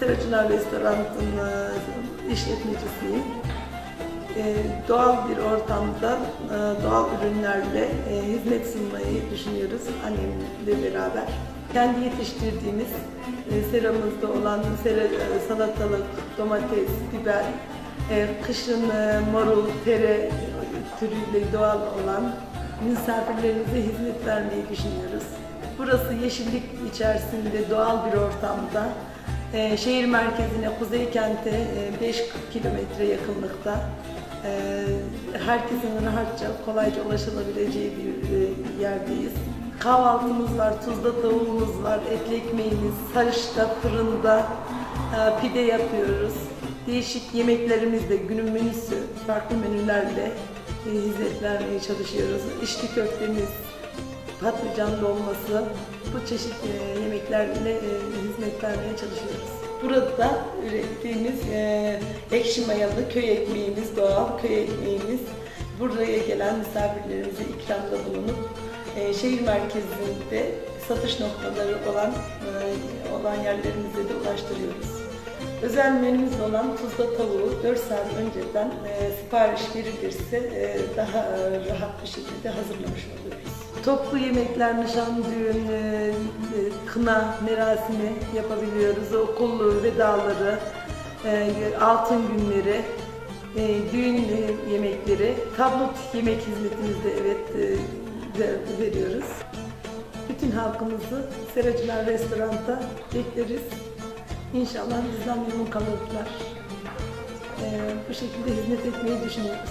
Seracılar Restoran'ın e, işletmecisiyim. E, doğal bir ortamda e, doğal ürünlerle e, hizmet sunmayı düşünüyoruz annemle beraber. Kendi yetiştirdiğimiz e, seramızda olan sera, salatalık, domates, biber, kışın marul, tere türüyle doğal olan misafirlerimize hizmet vermeyi düşünüyoruz. Burası yeşillik içerisinde doğal bir ortamda. E, şehir merkezine, Kuzey Kent'e 5 kilometre yakınlıkta. e, herkesin rahatça, kolayca ulaşılabileceği bir e, yerdeyiz. Kahvaltımız var, tuzda tavuğumuz var, etli ekmeğimiz, sarışta, fırında e, pide yapıyoruz. Değişik yemeklerimiz de günün menüsü, farklı menülerle e, hizmet vermeye çalışıyoruz. İçli köftemiz, patlıcan dolması, bu çeşit e, yemeklerle e, hizmet vermeye çalışıyoruz. Burada ürettiğimiz e, ekşi mayalı köy ekmeğimiz, doğal köy ekmeğimiz buraya gelen misafirlerimize ikramda bulunup şehir merkezinde satış noktaları olan olan yerlerimize de ulaştırıyoruz. Özel menümüz olan tuzla tavuğu 4 saat önceden e, sipariş verilirse e, daha rahat bir şekilde hazırlamış oluyoruz. Toplu yemekler, nişan, düğün, e, e, kına merasimi yapabiliyoruz. Okul vedaları, e, altın günleri, e, düğün e, yemekleri, tablut yemek hizmetimizi de evet e, ver- veriyoruz. Bütün halkımızı Seracılar Restorant'ta bekleriz. İnşallah bizden memnun kalırlar. Ee, bu şekilde hizmet etmeyi düşünüyoruz.